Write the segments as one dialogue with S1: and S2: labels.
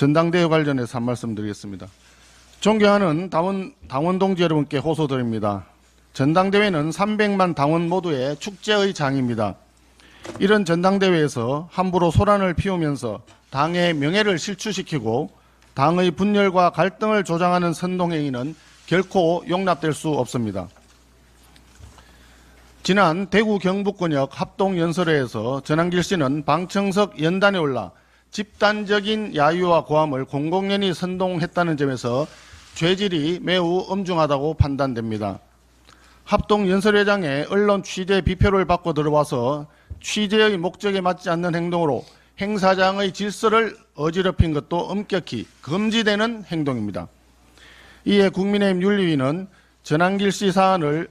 S1: 전당대회 관련해서 한 말씀 드리겠습니다. 존경하는 당원, 당원 동지 여러분께 호소드립니다. 전당대회는 300만 당원 모두의 축제의 장입니다. 이런 전당대회에서 함부로 소란을 피우면서 당의 명예를 실추시키고 당의 분열과 갈등을 조장하는 선동행위는 결코 용납될 수 없습니다. 지난 대구 경북권역 합동연설회에서 전한길 씨는 방청석 연단에 올라 집단적인 야유와 고함을 공공연히 선동했다는 점에서 죄질이 매우 엄중하다고 판단됩니다. 합동연설회장에 언론 취재 비표를 받고 들어와서 취재의 목적에 맞지 않는 행동으로 행사장의 질서를 어지럽힌 것도 엄격히 금지되는 행동입니다. 이에 국민의힘 윤리위는 전한길 씨 사안을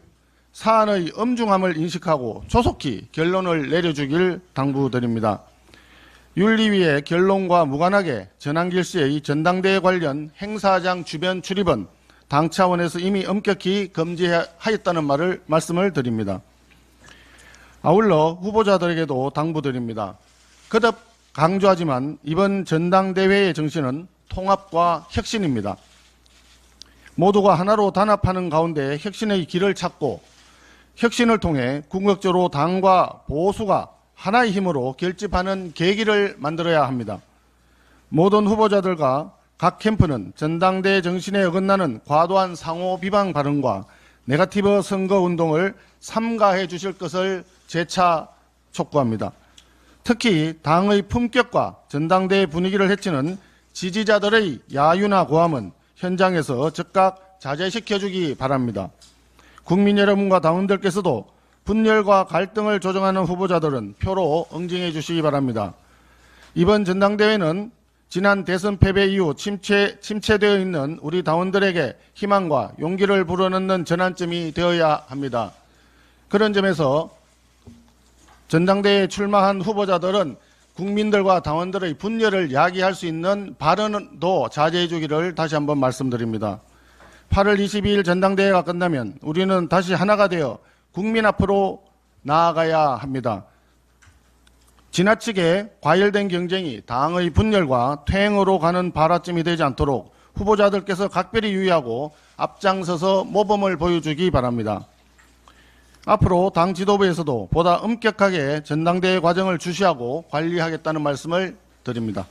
S1: 사안의 엄중함을 인식하고 조속히 결론을 내려주길 당부드립니다. 윤리위의 결론과 무관하게 전한길 씨의 전당대회 관련 행사장 주변 출입은 당 차원에서 이미 엄격히 금지하였다는 말을 말씀을 드립니다. 아울러 후보자들에게도 당부드립니다. 거듭 강조하지만 이번 전당대회의 정신은 통합과 혁신입니다. 모두가 하나로 단합하는 가운데 혁신의 길을 찾고 혁신을 통해 궁극적으로 당과 보수가 하나의 힘으로 결집하는 계기를 만들어야 합니다. 모든 후보자들과 각 캠프는 전당대회 정신에 어긋나는 과도한 상호 비방 발언과 네가티브 선거 운동을 삼가해 주실 것을 재차 촉구합니다. 특히 당의 품격과 전당대회 분위기를 해치는 지지자들의 야유나 고함은 현장에서 즉각 자제시켜주기 바랍니다. 국민 여러분과 당원들께서도 분열과 갈등을 조정하는 후보자들은 표로 응징해 주시기 바랍니다. 이번 전당대회는 지난 대선 패배 이후 침체, 침체되어 있는 우리 당원들에게 희망과 용기를 불어넣는 전환점이 되어야 합니다. 그런 점에서 전당대회에 출마한 후보자들은 국민들과 당원들의 분열을 야기할 수 있는 발언도 자제해 주기를 다시 한번 말씀드립니다. 8월 22일 전당대회가 끝나면 우리는 다시 하나가 되어 국민 앞으로 나아가야 합니다. 지나치게 과열된 경쟁이 당의 분열과 퇴행으로 가는 발화점이 되지 않도록 후보자들께서 각별히 유의하고 앞장서서 모범을 보여주기 바랍니다. 앞으로 당 지도부에서도 보다 엄격하게 전당대회 과정을 주시하고 관리하겠다는 말씀을 드립니다.